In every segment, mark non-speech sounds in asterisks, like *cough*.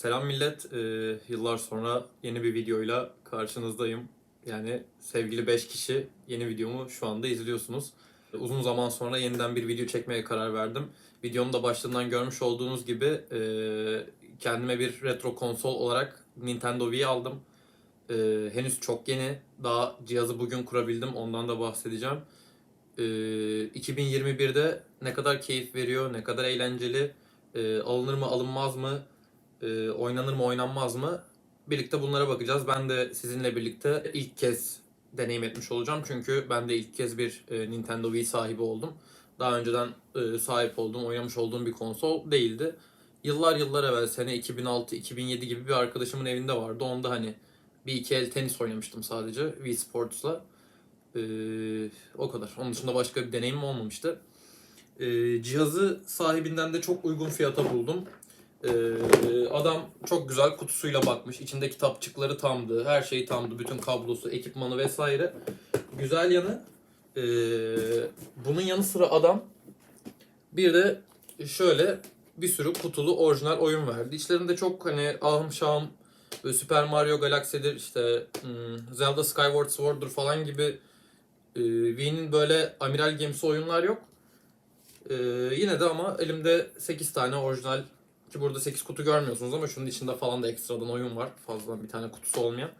Selam millet. Ee, yıllar sonra yeni bir videoyla karşınızdayım. Yani sevgili 5 kişi yeni videomu şu anda izliyorsunuz. Uzun zaman sonra yeniden bir video çekmeye karar verdim. Videonun da başlığından görmüş olduğunuz gibi e, kendime bir retro konsol olarak Nintendo Wii aldım. E, henüz çok yeni. Daha cihazı bugün kurabildim. Ondan da bahsedeceğim. E, 2021'de ne kadar keyif veriyor, ne kadar eğlenceli, e, alınır mı alınmaz mı, e, oynanır mı oynanmaz mı birlikte bunlara bakacağız. Ben de sizinle birlikte ilk kez deneyim etmiş olacağım. Çünkü ben de ilk kez bir e, Nintendo Wii sahibi oldum. Daha önceden e, sahip olduğum, oynamış olduğum bir konsol değildi. Yıllar yıllar evvel sene 2006-2007 gibi bir arkadaşımın evinde vardı. Onda hani bir iki el tenis oynamıştım sadece Wii Sports'la. E, o kadar. Onun dışında başka bir deneyimim olmamıştı. E, cihazı sahibinden de çok uygun fiyata buldum. Ee, adam çok güzel kutusuyla bakmış. İçinde kitapçıkları tamdı. Her şeyi tamdı. Bütün kablosu, ekipmanı vesaire. Güzel yanı ee, bunun yanı sıra adam bir de şöyle bir sürü kutulu orijinal oyun verdi. İçlerinde çok hani ahım şahım Super Mario Galaxy'dir işte hmm, Zelda Skyward Sword'dur falan gibi e, Wii'nin böyle amiral gemisi oyunlar yok. Ee, yine de ama elimde 8 tane orijinal ki burada 8 kutu görmüyorsunuz ama şunun içinde falan da ekstradan oyun var. Fazladan bir tane kutusu olmayan.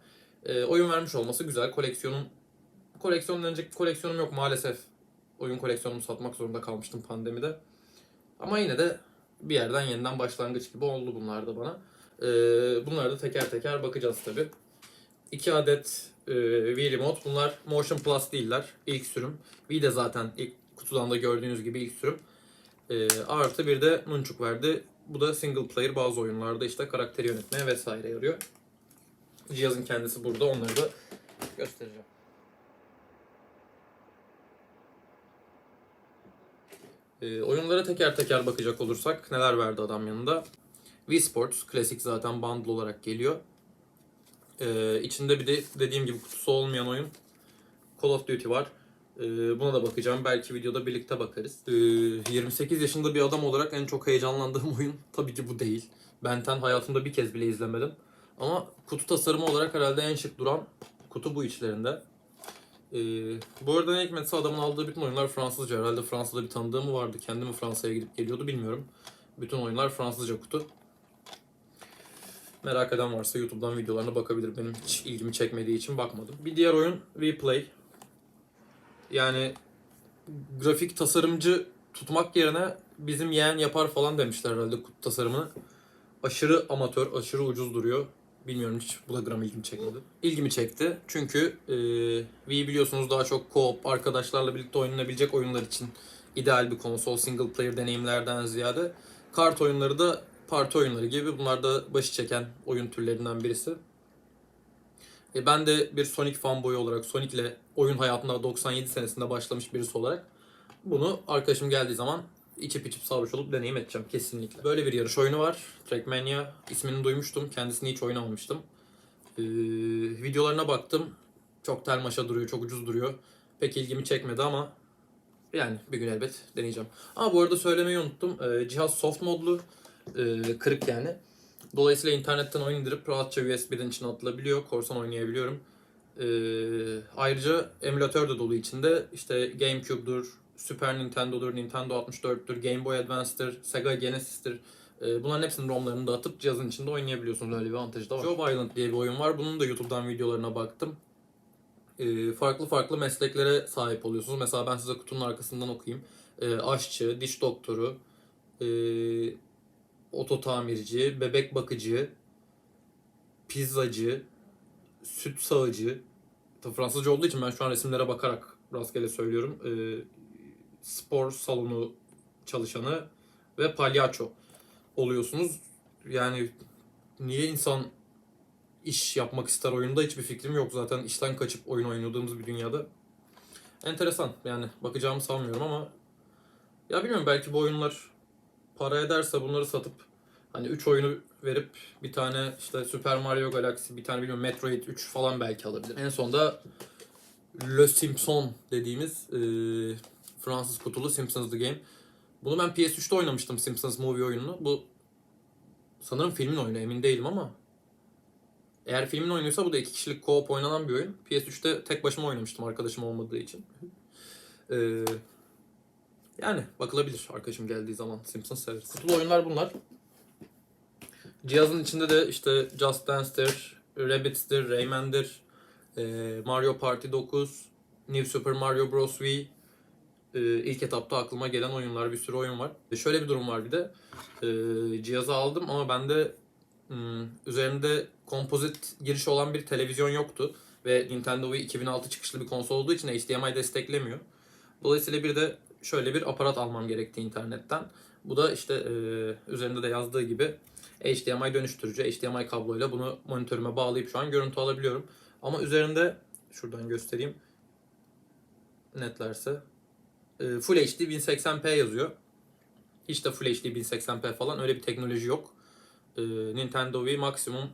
Ee, oyun vermiş olması güzel. Koleksiyonum koleksiyon denecek koleksiyonum yok maalesef. Oyun koleksiyonumu satmak zorunda kalmıştım pandemide. Ama yine de bir yerden yeniden başlangıç gibi oldu bunlar da bana. Ee, bunlara da teker teker bakacağız tabi. 2 adet e, Wii Remote. Bunlar Motion Plus değiller. İlk sürüm. Wii de zaten ilk kutudan da gördüğünüz gibi ilk sürüm. Ee, artı bir de Nunchuk verdi. Bu da single player bazı oyunlarda işte karakteri yönetmeye vesaire yarıyor. Cihazın kendisi burada. Onları da göstereceğim. Ee, oyunlara teker teker bakacak olursak neler verdi adam yanında? Wii Sports klasik zaten bundle olarak geliyor. Ee, içinde bir de dediğim gibi kutusu olmayan oyun Call of Duty var. Ee, buna da bakacağım. Belki videoda birlikte bakarız. Ee, 28 yaşında bir adam olarak en çok heyecanlandığım *laughs* oyun tabii ki bu değil. Ben Ten hayatımda bir kez bile izlemedim. Ama kutu tasarımı olarak herhalde en şık duran kutu bu içlerinde. Ee, bu arada ne hikmetse adamın aldığı bütün oyunlar Fransızca. Herhalde Fransa'da bir tanıdığı mı vardı? Kendi mi Fransa'ya gidip geliyordu bilmiyorum. Bütün oyunlar Fransızca kutu. Merak eden varsa YouTube'dan videolarına bakabilir. Benim hiç ilgimi çekmediği için bakmadım. Bir diğer oyun Replay. Yani grafik tasarımcı tutmak yerine bizim yeğen yapar falan demişler herhalde kutu tasarımını. Aşırı amatör, aşırı ucuz duruyor. Bilmiyorum hiç bu da gram ilgimi çekmedi. İlgimi çekti çünkü e, Wii biliyorsunuz daha çok co-op, arkadaşlarla birlikte oynanabilecek oyunlar için ideal bir konsol, single player deneyimlerden ziyade. Kart oyunları da parti oyunları gibi bunlar da başı çeken oyun türlerinden birisi. E, ben de bir Sonic fanboy olarak Sonic'le oyun hayatında 97 senesinde başlamış birisi olarak bunu arkadaşım geldiği zaman içip içip sarhoş olup deneyim edeceğim kesinlikle. Böyle bir yarış oyunu var. Trackmania ismini duymuştum. Kendisini hiç oynamamıştım. Ee, videolarına baktım. Çok telmaşa duruyor, çok ucuz duruyor. Pek ilgimi çekmedi ama yani bir gün elbet deneyeceğim. Ama bu arada söylemeyi unuttum. Ee, cihaz soft modlu. Ee, kırık yani. Dolayısıyla internetten oyun indirip rahatça USB'den içine atılabiliyor. Korsan oynayabiliyorum. Ee, ayrıca emülatör de dolu içinde. İşte GameCube'dur, Super Nintendo'dur, Nintendo 64'tür, Game Boy Advance'dır, Sega Genesis'tir. Ee, bunların hepsinin ROM'larını da atıp cihazın içinde oynayabiliyorsunuz. Öyle bir avantajı da var. Job Island diye bir oyun var. Bunun da YouTube'dan videolarına baktım. Ee, farklı farklı mesleklere sahip oluyorsunuz. Mesela ben size kutunun arkasından okuyayım. Ee, aşçı, diş doktoru, ee, oto tamirci, bebek bakıcı, pizzacı, süt sağıcı. Tabii Fransızca olduğu için ben şu an resimlere bakarak rastgele söylüyorum. Ee, spor salonu çalışanı ve palyaço oluyorsunuz. Yani niye insan iş yapmak ister oyunda hiçbir fikrim yok. Zaten işten kaçıp oyun oynadığımız bir dünyada. Enteresan yani bakacağımı sanmıyorum ama ya bilmiyorum belki bu oyunlar para ederse bunları satıp hani 3 oyunu verip bir tane işte Super Mario Galaxy, bir tane bilmiyorum Metroid 3 falan belki alabilir. En sonda Le Simpson dediğimiz e, Fransız kutulu Simpsons The Game. Bunu ben PS3'te oynamıştım Simpsons Movie oyununu. Bu Sanırım filmin oyunu emin değilim ama. Eğer filmin oyunuysa bu da iki kişilik co-op oynanan bir oyun. PS3'te tek başıma oynamıştım arkadaşım olmadığı için. Ee, yani bakılabilir arkadaşım geldiği zaman Simpsons severiz. Kutulu oyunlar bunlar. Cihazın içinde de işte Just Dance'tir, Rabbids'tir, Rayman'dir, e, Mario Party 9, New Super Mario Bros. Wii, e, ilk etapta aklıma gelen oyunlar, bir sürü oyun var. E, şöyle bir durum var bir de. Cihazı aldım ama bende hmm, üzerinde kompozit giriş olan bir televizyon yoktu. Ve Nintendo Wii 2006 çıkışlı bir konsol olduğu için HDMI desteklemiyor. Dolayısıyla bir de şöyle bir aparat almam gerekti internetten. Bu da işte e, üzerinde de yazdığı gibi HDMI dönüştürücü. HDMI kabloyla bunu monitörüme bağlayıp şu an görüntü alabiliyorum. Ama üzerinde şuradan göstereyim netlerse e, Full HD 1080p yazıyor. Hiç de Full HD 1080p falan öyle bir teknoloji yok. E, Nintendo Wii maksimum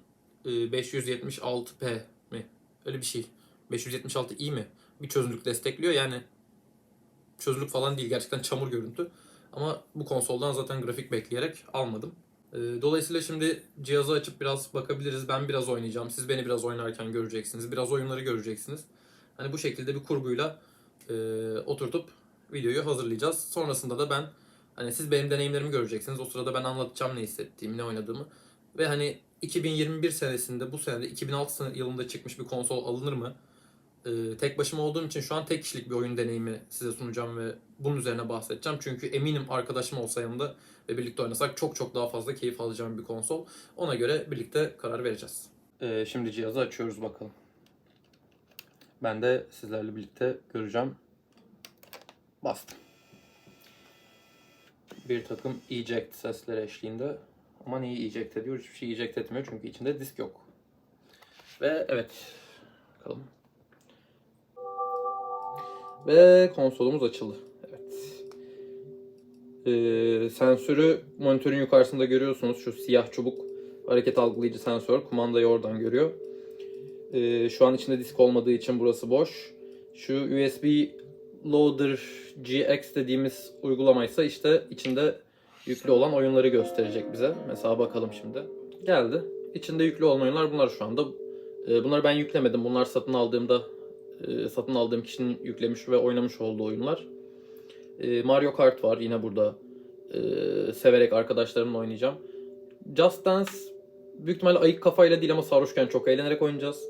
e, 576p mi? Öyle bir şey. 576i mi? Bir çözünürlük destekliyor yani çözünürlük falan değil gerçekten çamur görüntü. Ama bu konsoldan zaten grafik bekleyerek almadım. E, Dolayısıyla şimdi cihazı açıp biraz bakabiliriz. Ben biraz oynayacağım. Siz beni biraz oynarken göreceksiniz. Biraz oyunları göreceksiniz. Hani bu şekilde bir kurguyla e, oturtup videoyu hazırlayacağız. Sonrasında da ben hani siz benim deneyimlerimi göreceksiniz. O sırada ben anlatacağım ne hissettiğimi, ne oynadığımı. Ve hani 2021 senesinde bu senede 2006 sene- yılında çıkmış bir konsol alınır mı? E, tek başıma olduğum için şu an tek kişilik bir oyun deneyimi size sunacağım ve bunun üzerine bahsedeceğim. Çünkü eminim arkadaşım olsa yanımda ve birlikte oynasak çok çok daha fazla keyif alacağım bir konsol. Ona göre birlikte karar vereceğiz. Ee, şimdi cihazı açıyoruz bakalım. Ben de sizlerle birlikte göreceğim. Bastım. Bir takım eject sesleri eşliğinde. Ama neyi eject ediyor? Hiçbir şey eject etmiyor çünkü içinde disk yok. Ve evet. Bakalım. Ve konsolumuz açıldı. Evet. Ee, sensörü monitörün yukarısında görüyorsunuz. Şu siyah çubuk hareket algılayıcı sensör. Kumandayı oradan görüyor. Ee, şu an içinde disk olmadığı için burası boş. Şu USB Loader GX dediğimiz uygulamaysa işte içinde yüklü olan oyunları gösterecek bize. Mesela bakalım şimdi. Geldi. İçinde yüklü olan oyunlar bunlar şu anda. Ee, bunları ben yüklemedim. Bunlar satın aldığımda e, satın aldığım kişinin yüklemiş ve oynamış olduğu oyunlar. E, Mario Kart var yine burada. E, severek arkadaşlarımla oynayacağım. Just Dance büyük ihtimalle ayık kafayla değil ama sarhoşken çok eğlenerek oynayacağız.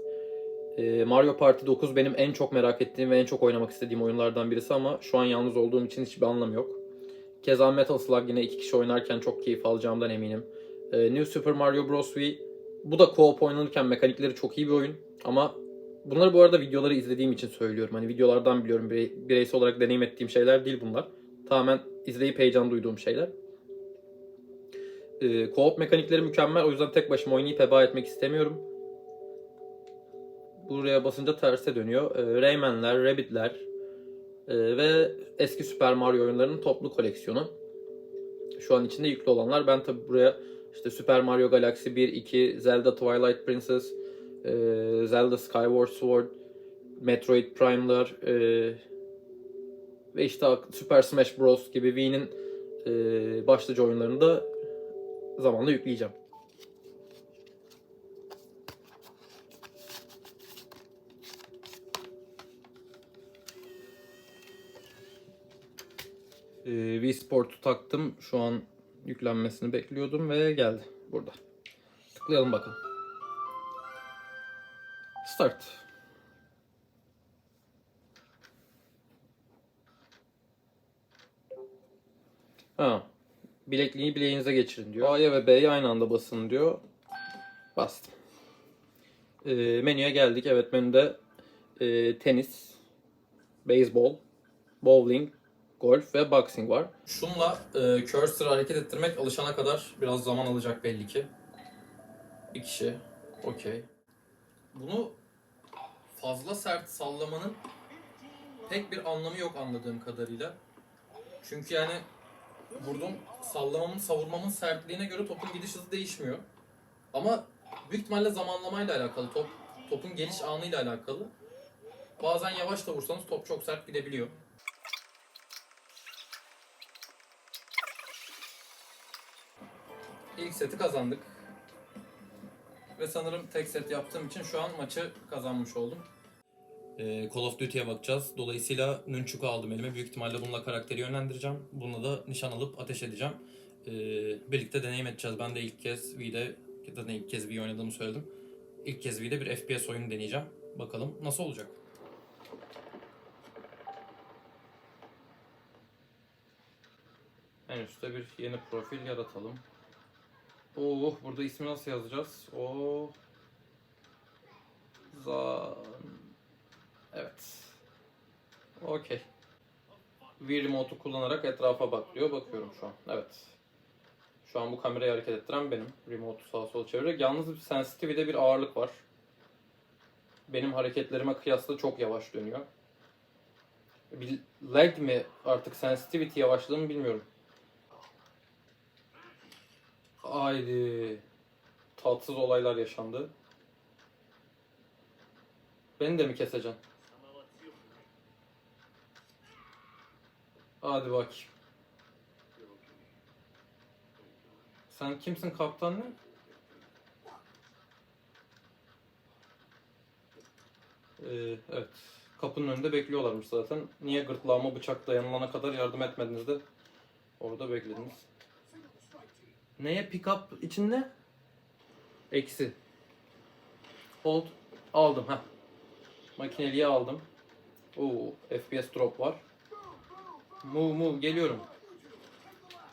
E, Mario Party 9 benim en çok merak ettiğim ve en çok oynamak istediğim oyunlardan birisi ama şu an yalnız olduğum için hiçbir anlamı yok. Keza Metal Slug yine iki kişi oynarken çok keyif alacağımdan eminim. E, New Super Mario Bros. Wii bu da co-op oynanırken mekanikleri çok iyi bir oyun ama Bunları bu arada videoları izlediğim için söylüyorum. Hani videolardan biliyorum. Birey- bireysel olarak deneyim ettiğim şeyler değil bunlar. Tamamen izleyip heyecan duyduğum şeyler. Ee, co-op mekanikleri mükemmel. O yüzden tek başıma oynayıp heba etmek istemiyorum. Buraya basınca terse dönüyor. Ee, Rayman'ler, Rabbit'ler ee, ve eski Super Mario oyunlarının toplu koleksiyonu. Şu an içinde yüklü olanlar. Ben tabi buraya işte Super Mario Galaxy 1, 2, Zelda Twilight Princess, e, Zelda Skyward Sword, Metroid Prime'lar e, ve işte Super Smash Bros gibi Wii'nin e, başlıca oyunlarını da zamanla yükleyeceğim. E, Wii Sport'u taktım. Şu an yüklenmesini bekliyordum ve geldi burada. Tıklayalım bakalım. Start. Ha. Bilekliği bileğinize geçirin diyor. A'ya ve B'ye aynı anda basın diyor. Bastım. Ee, menüye geldik. Evet menüde e, tenis, beyzbol, bowling, golf ve boxing var. Şunla e, cursor'ı hareket ettirmek alışana kadar biraz zaman alacak belli ki. Bir kişi. Okey. Bunu fazla sert sallamanın pek bir anlamı yok anladığım kadarıyla. Çünkü yani vurdum sallamamın savurmamın sertliğine göre topun gidiş hızı değişmiyor. Ama büyük ihtimalle zamanlamayla alakalı top topun geliş anıyla alakalı. Bazen yavaş da vursanız top çok sert gidebiliyor. İlk seti kazandık. Ve sanırım tek set yaptığım için şu an maçı kazanmış oldum. Ee, Call of Duty'ye bakacağız. Dolayısıyla Nunchuk'u aldım elime. Büyük ihtimalle bununla karakteri yönlendireceğim. Bununla da nişan alıp ateş edeceğim. Ee, birlikte deneyim edeceğiz. Ben de ilk kez V'de, ya da ne ilk kez V oynadığımı söyledim. İlk kez V'de bir FPS oyunu deneyeceğim. Bakalım nasıl olacak. En üstte bir yeni profil yaratalım. Oh burada ismi nasıl yazacağız? O Zan Evet. Okey. V remote'u kullanarak etrafa bak. Bakıyorum şu an. Evet. Şu an bu kamerayı hareket ettiren benim. Remote'u sağa sola çevirerek. Yalnız bir sensitivity'de bir ağırlık var. Benim hareketlerime kıyasla çok yavaş dönüyor. Bir lag mi artık sensitivity yavaşlığı mı bilmiyorum. Haydi. Tatsız olaylar yaşandı. Beni de mi keseceksin? Hadi bak. Sen kimsin kaptan ne? Ee, evet. Kapının önünde bekliyorlarmış zaten. Niye gırtlağıma bıçak dayanılana kadar yardım etmediniz de orada beklediniz. Neye pick up içinde? Eksi. Hold. Aldım ha. Makineliği aldım. Oo, FPS drop var. Move move geliyorum.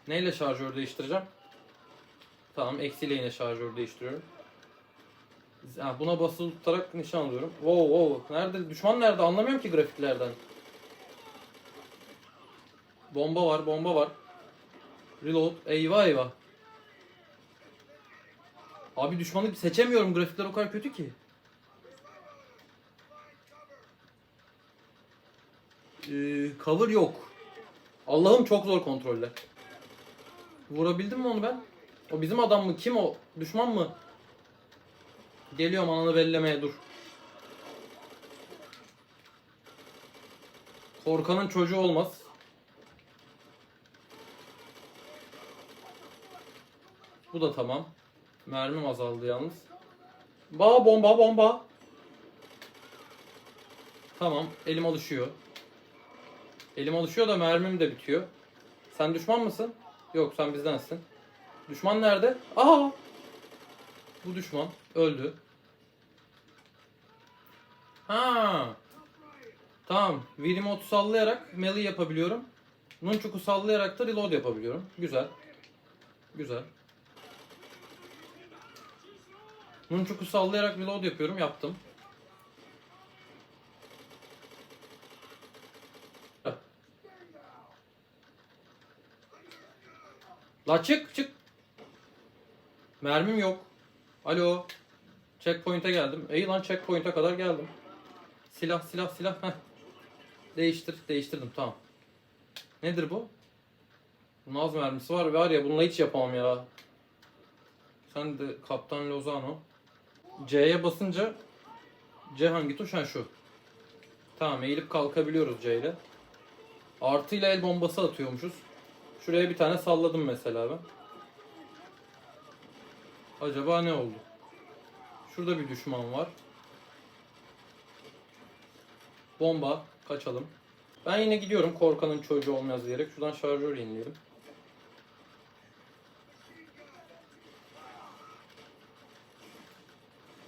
Neyle şarjör değiştireceğim? Tamam eksiyle yine şarjör değiştiriyorum. Ha, buna basılı tutarak nişan alıyorum. Wow wow. Nerede? Düşman nerede? Anlamıyorum ki grafiklerden. Bomba var, bomba var. Reload. Eyvah eyvah. Abi düşmanı seçemiyorum. Grafikler o kadar kötü ki. Ee, cover yok. Allah'ım çok zor kontroller. Vurabildim mi onu ben? O bizim adam mı? Kim o? Düşman mı? Geliyorum ananı bellemeye dur. Korkanın çocuğu olmaz. Bu da tamam. Mermim azaldı yalnız. Ba bomba bomba. Tamam elim alışıyor. Elim alışıyor da mermim de bitiyor. Sen düşman mısın? Yok sen bizdensin. Düşman nerede? Aha! Bu düşman öldü. Ha. Tamam. V remote'u sallayarak melee yapabiliyorum. Nunchuk'u sallayarak da reload yapabiliyorum. Güzel. Güzel. Nunchuk'u sallayarak reload yapıyorum. Yaptım. La çık çık. Mermim yok. Alo. Checkpoint'e geldim. İyi lan checkpoint'e kadar geldim. Silah silah silah. Heh. Değiştir. Değiştirdim tamam. Nedir bu? Naz mermisi var. Var ya bununla hiç yapamam ya. Sen de Kaptan Lozano. C'ye basınca C hangi tuş? Ha şu. Tamam eğilip kalkabiliyoruz C ile. Artıyla el bombası atıyormuşuz. Şuraya bir tane salladım mesela ben. Acaba ne oldu? Şurada bir düşman var. Bomba. Kaçalım. Ben yine gidiyorum korkanın çocuğu olmaz diyerek. Şuradan şarjör yenileyelim.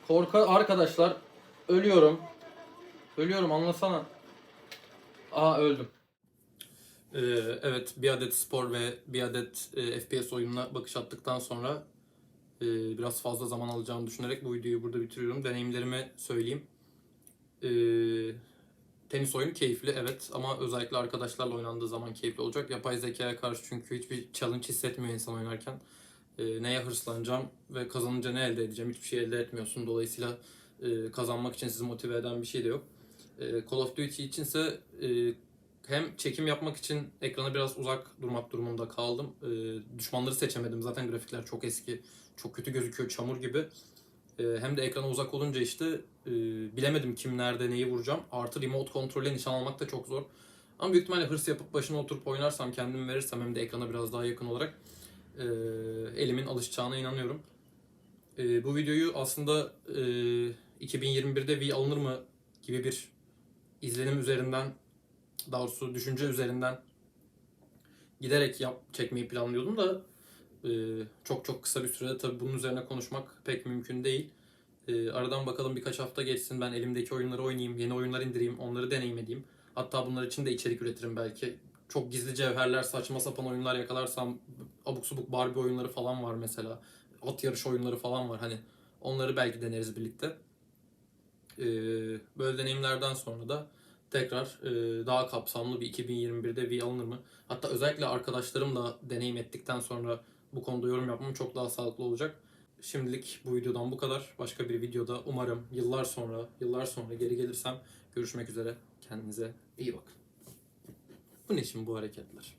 Korka arkadaşlar ölüyorum. Ölüyorum anlasana. Aa öldüm. Ee, evet bir adet spor ve bir adet e, FPS oyununa bakış attıktan sonra e, biraz fazla zaman alacağını düşünerek bu videoyu burada bitiriyorum. Deneyimlerimi söyleyeyim. E, tenis oyunu keyifli evet ama özellikle arkadaşlarla oynandığı zaman keyifli olacak. Yapay zekaya karşı çünkü hiçbir challenge hissetmiyor insan oynarken. E, neye hırslanacağım ve kazanınca ne elde edeceğim hiçbir şey elde etmiyorsun. Dolayısıyla e, kazanmak için sizi motive eden bir şey de yok. E, Call of Duty içinse e, hem çekim yapmak için ekrana biraz uzak durmak durumunda kaldım. Ee, düşmanları seçemedim. Zaten grafikler çok eski. Çok kötü gözüküyor. Çamur gibi. Ee, hem de ekrana uzak olunca işte e, bilemedim kim nerede neyi vuracağım. Artı remote kontrolle nişan almak da çok zor. Ama büyük ihtimalle hırs yapıp başına oturup oynarsam kendimi verirsem hem de ekrana biraz daha yakın olarak e, elimin alışacağına inanıyorum. E, bu videoyu aslında e, 2021'de V alınır mı gibi bir izlenim üzerinden, daha doğrusu düşünce üzerinden giderek yap, çekmeyi planlıyordum da e, çok çok kısa bir sürede tabii bunun üzerine konuşmak pek mümkün değil. E, aradan bakalım birkaç hafta geçsin ben elimdeki oyunları oynayayım, yeni oyunlar indireyim, onları deneyim edeyim. Hatta bunlar için de içerik üretirim belki. Çok gizli cevherler, saçma sapan oyunlar yakalarsam abuk subuk Barbie oyunları falan var mesela. At yarış oyunları falan var hani. Onları belki deneriz birlikte. Ee, böyle deneyimlerden sonra da tekrar e, daha kapsamlı bir 2021'de V alınır mı? Hatta özellikle arkadaşlarımla deneyim ettikten sonra bu konuda yorum yapmam çok daha sağlıklı olacak. Şimdilik bu videodan bu kadar. Başka bir videoda umarım yıllar sonra, yıllar sonra geri gelirsem görüşmek üzere. Kendinize iyi bakın. Bu ne şimdi bu hareketler?